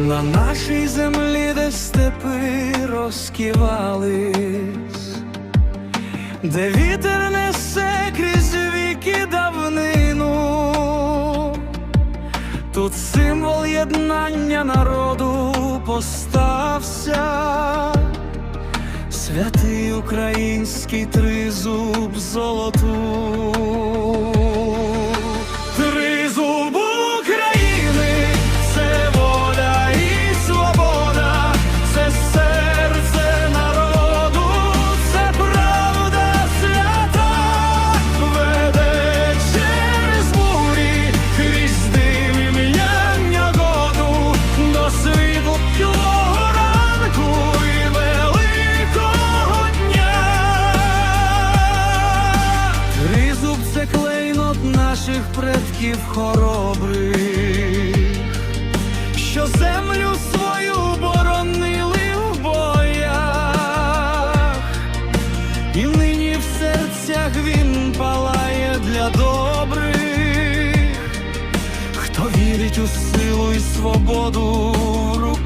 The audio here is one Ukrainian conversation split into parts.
на нашій землі, де степи розківались, де вітер несе крізь віки давнину, тут символ єднання народу постався, святий український тризуб золоту. Це клейнот наших предків хоробрих, що землю свою боронили в боях, і нині в серцях він палає для добрих, хто вірить у силу і свободу в руках.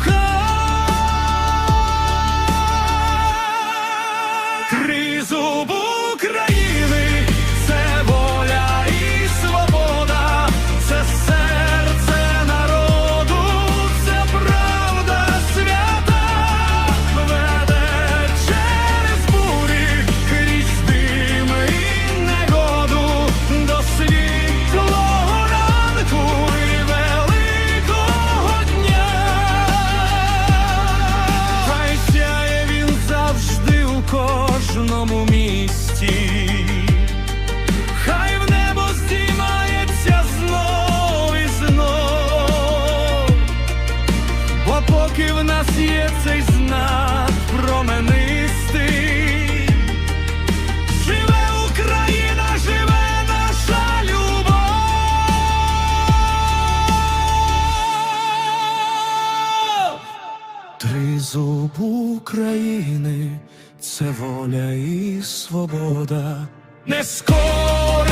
Кожному місті. Хай в небо здіймається знов і знов, бо поки в нас є цей знак променистий, Тризуб України це воля і свобода, нескорена